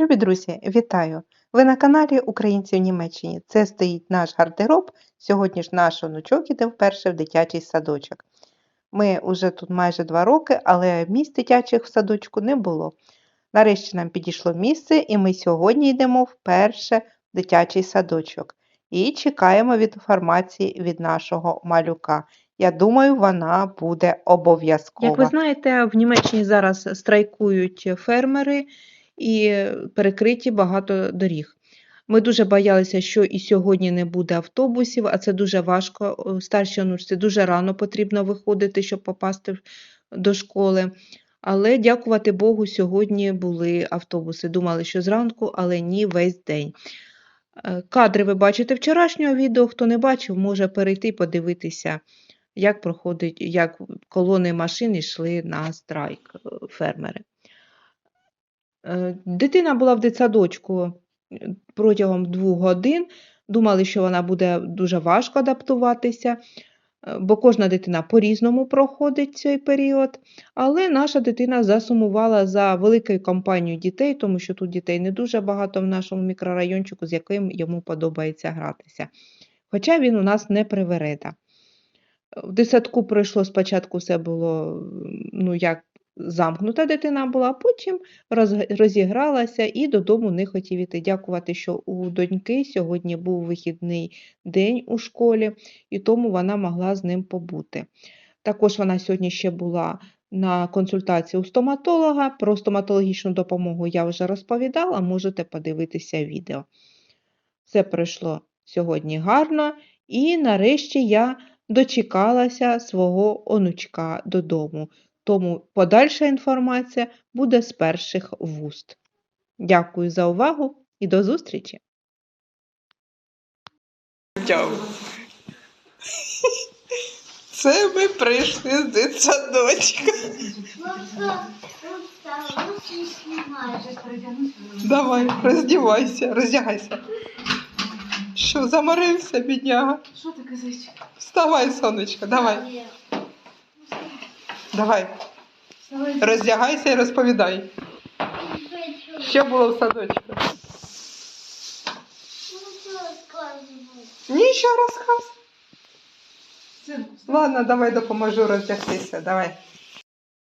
Любі друзі, вітаю! Ви на каналі Українці в Німеччині. Це стоїть наш гардероб. Сьогодні ж наш онучок іде вперше в дитячий садочок. Ми вже тут майже два роки, але місць дитячих в садочку не було. Нарешті нам підійшло місце, і ми сьогодні йдемо вперше в дитячий садочок. І чекаємо від інформації від нашого малюка. Я думаю, вона буде обов'язкова. Як ви знаєте, в Німеччині зараз страйкують фермери і перекриті багато доріг. Ми дуже боялися, що і сьогодні не буде автобусів, а це дуже важко. О, Старшій онучці дуже рано потрібно виходити, щоб попасти до школи. Але дякувати Богу, сьогодні були автобуси. Думали, що зранку, але ні, весь день. Е, Кадри ви бачите вчорашнього відео. Хто не бачив, може перейти і подивитися, як проходить, як колони машин йшли на страйк е, фермери. Е, Дитина була в дитсадочку е, протягом двох годин. Думали, що вона буде дуже важко адаптуватися, е, бо кожна дитина по-різному проходить цей період. Але наша дитина засумувала за великою компанією дітей, тому що тут дітей не дуже багато в нашому мікрорайончику, з яким йому подобається гратися. Хоча він у нас не привереда. В дитсадку пройшло спочатку все було, ну як замкнута дитина була, потім роз- розігралася і додому не хотів іти. Дякувати, що у доньки сьогодні був вихідний день у школі, і тому вона могла з ним побути. Також вона сьогодні ще була на консультації у стоматолога. Про стоматологічну допомогу я вже розповідала, можете подивитися відео. Все пройшло сьогодні гарно, і нарешті я дочекалася свого онучка додому. Тому подальша інформація буде з перших вуст. Дякую за увагу і до зустрічі! Це ми прийшли з дитсадочка. Давай, роздівайся, роздягайся. Що, заморився, бідняга? Що ти казиш? Вставай, сонечко, давай, давай. Роздягайся і розповідай. Що було в садочку? Нічого розказ. Ладно, давай допоможу роздягтися. Давай.